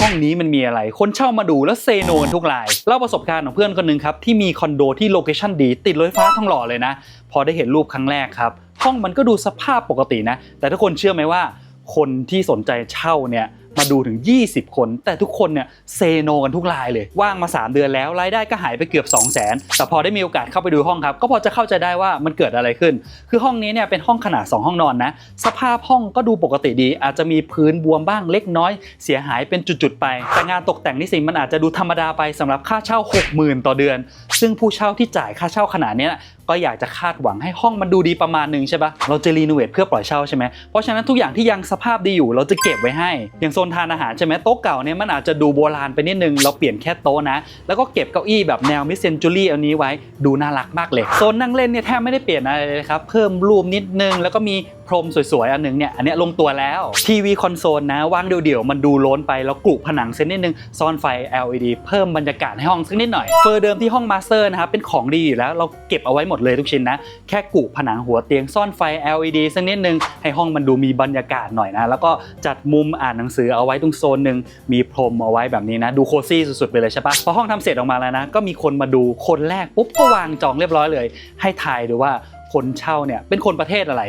ห้องนี้มันมีอะไร คนเช่ามาดูแล้วเซโนนทุกรายเล่าประสบการณ์ของเพื่อนคนหนึ่งครับที่มีคอนโดที่โลเคชั่นดีติดรถไฟฟ้าทองหล่อเลยนะ พอได้เห็นรูปครั้งแรกครับ ห้องมันก็ดูสภาพปกตินะ แต่ทุกคนเชื่อไหมว่า คนที่สนใจเช่าเนี่ย มาดูถึง 20 คน แต่ทุกคนเนี่ยเซโนกันทุกรายเลย ว่างมา 3 เดือนแล้ว รายได้ก็หายไปเกือบ 2 0 0 0 0 0แต่พอได้มีโอกาสเข้าไปดูห้องครับ ก็พอจะเข้าใจได้ว่ามันเกิดอะไรขึ้น คือห้องนี้เนี่ยเป็นห้องขนาด 2 ห้องนอนนะ สภาพห้องก็ดูปกติดี อาจจะมีพื้นบวมบ้างเล็กน้อย เสียหายเป็นจุดๆไป แต่งานตกแต่งนี่สิมันอาจจะดูธรรมดาไปสำหรับค่าเช่า 60,000 ต่อเดือน ซึ่งผู้เช่าที่จ่ายค่าเช่าขนาดนี้ก็อยากจะคาดหวังให้ห้องมันดูดีประมาณหนึ่งใช่ปะเราจะรีโนเวทเพื่อปล่อยเช่าใช่ไหมเพราะฉะนั้นทุกอย่างที่ยังสภาพดีอยู่เราจะเก็บไว้ให้อย่างโซนทานอาหารใช่ไหมโต๊ะเก่าเนี่ยมันอาจจะดูโบราณไปนิดนึง เราเปลี่ยนแค่โต๊ะนะ แล้วก็เก็บเก้าอี้แบบแนวมิสเซนจูรี่อันนี้ไว้ดูน่ารักมากเลยโซนนั่งเล่นเนี่ยแทบไม่ได้เปลี่ยนอะไรเลยครับเพิ่มรูปนิดนึงแล้วก็มี พรมสวยๆ อันหนึงเนี่ย อันนี้ลงตัวแล้ว ทีวีคอนโซลนะว่างเดี่ยวๆ มันดูล้นไป แล้วกรุผนังเส้นนิดนึงซ่อนไฟ LED เพิ่มบรรยากาศให้ห้องสักนิดหน่อย เฟอร์เดิมที่ห้องมาสเตอร์นะครับ เป็นของดีอยู่แล้วเราเก็บเอาไว้หมดเลยทุกชิ้นนะ แค่กรุผนังหัวเตียงซ่อนไฟ LED สักนิดนึง ให้ห้องมันดูมีบรรยากาศหน่อยนะ แล้วก็จัดมุมอ่านหนังสือเอาไว้ตรงโซนหนึ่งมีพรมเอาไว้แบบนี้นะ ดูโคซี่สุดๆไปเลยใช่ปะพอห้องทำเสร็จออกมาแล้วนะ ก็มีคนมาดูคนแรกปุ๊บก็วางจองเรียบร้อยเลย ให้ทายดูว่าคนเช่าเนี่ยเป็นคนประเทศอะไร